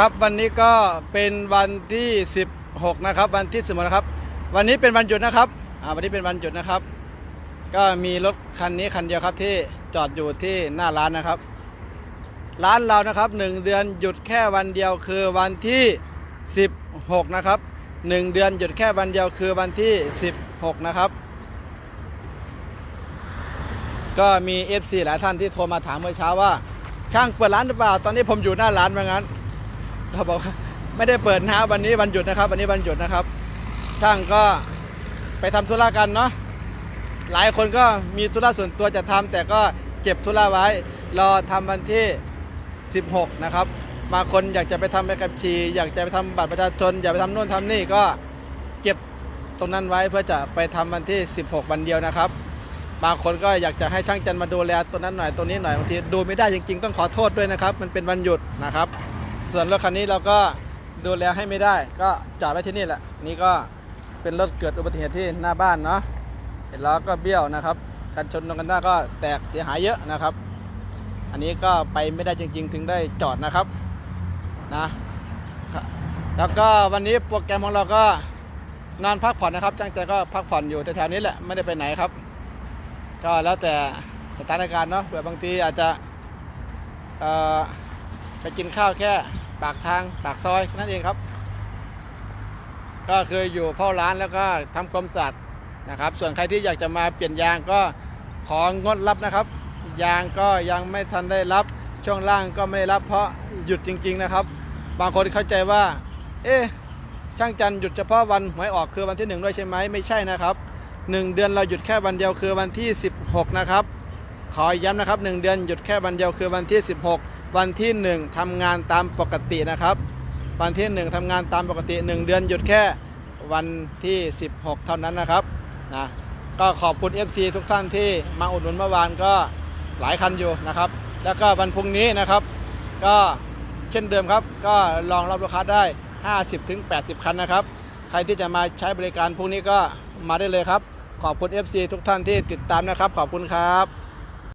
ครับวันนี้ก็เป็นวันที่ 16 นะครับ วันที่สมนะครับ วันนี้เป็นวันหยุดนะครับอ่าวันนี้เป็นวันหยุดนะครับ ก็มีรถคันนี้คันเดียวครับที่จอดอยู่ที่หน้าร้านนะครับ ร้านเรานะครับหนึ่งเดือนหยุดแค่วันเดียวคือวันที่ 16 นะครับหนึ่งเดือนหยุดแค่วันเดียวคือวันที่ 16 นะครับ ก็มี FC หลายท่านที่โทรมาถามเมื่อเช้าว่า ช่างเปิดร้านหรือเปล่า ตอนนี้ผมอยู่หน้าร้านว่างั้น เขาบอกไม่ได้เปิดนะวันนี้วันหยุดนะครับ วันนี้วันหยุดนะครับ ช่างก็ไปทำธุระกันเนาะหลายคนก็มีธุระส่วนตัวจะทำแต่ก็เก็บธุระไว้ รอทำวันที่ 16 นะครับบางคนอยากจะไปทำใบขับขี่อยากจะไปทำบัตรประชาชน อยากไปทำโน่นทำนี่ก็เก็บตรงนั้นไว้เพื่อจะไปทำวันที่ 16 วันเดียวนะครับ บางคนก็อยากจะให้ช่างจันมาดูแลตัวนั้นหน่อยตัวนี้หน่อยบางทีดูไม่ได้จริง ๆ ต้องขอโทษด้วยนะครับ มันเป็นวันหยุดนะครับ ส่วนรถคันนี้เราก็ดูแลให้ไม่ได้ ก็จอดไว้ที่นี่แหละ นี่ก็เป็นรถเกิดอุบัติเหตุที่หน้าบ้านเนาะเห็นล้อก็เบี้ยวนะครับกันชนกันหน้าก็แตกเสียหายเยอะนะครับ อันนี้ก็ไปไม่ได้จริง ๆ ถึงได้จอดนะครับนะแล้วก็วันนี้โปรแกรมของเราก็นอนพักผ่อนนะครับช่างจันก็พักผ่อนอยู่แถวๆนี้แหละไม่ได้ไปไหนครับ ก็แล้วแต่สถานการณ์เนาะเผื่อบางทีอาจจะเอ่อ ไปกินข้าวแค่ปากทางปากซอยนั่นเองครับ ก็เคือยู่เฝ้าร้านแล้วก็ทำความสะอาดนะครับ ส่วนใครที่อยากจะมาเปลี่ยนยางก็ของดรับนะครับ ยางก็ยังไม่ทันได้รับ ช่วงล่างก็ไม่ได้รับ เพราะหยุดจริง ๆนะครับ บางคนเข้าใจว่า เอ๊ะช่างจันหยุดเฉพาะวันหวยออกคือวันที่หนึ่งด้วยใช่ไหมไม่ใช่นะครับหนึ่งเดือนเราหยุดแค่วันเดียวคือวันที่ 16 นะครับ ขอย้ำนะครับหนึ่งเดือนหยุดแค่วันเดียวคือวันที่ 16 วันที่ 1ทำงานตามปกตินะครับ วันที่ 1ทำงานตามปกติ 1 เดือนหยุดแค่วันที่ 16 เท่านั้นนะครับนะก็ขอบคุณ FC ทุกท่านที่มาอุดหนุนเมื่อวานก็หลายคันอยู่นะครับ แล้วก็วันพรุ่งนี้นะครับ ก็เช่นเดิมครับ ก็ลองรับลูกค้าได้ 50-80 คันนะครับ ใครที่จะมาใช้บริการพวกนี้ก็มาได้เลยครับ ขอบคุณ FC ทุกท่านที่ติดตามนะครับ ขอบคุณครับ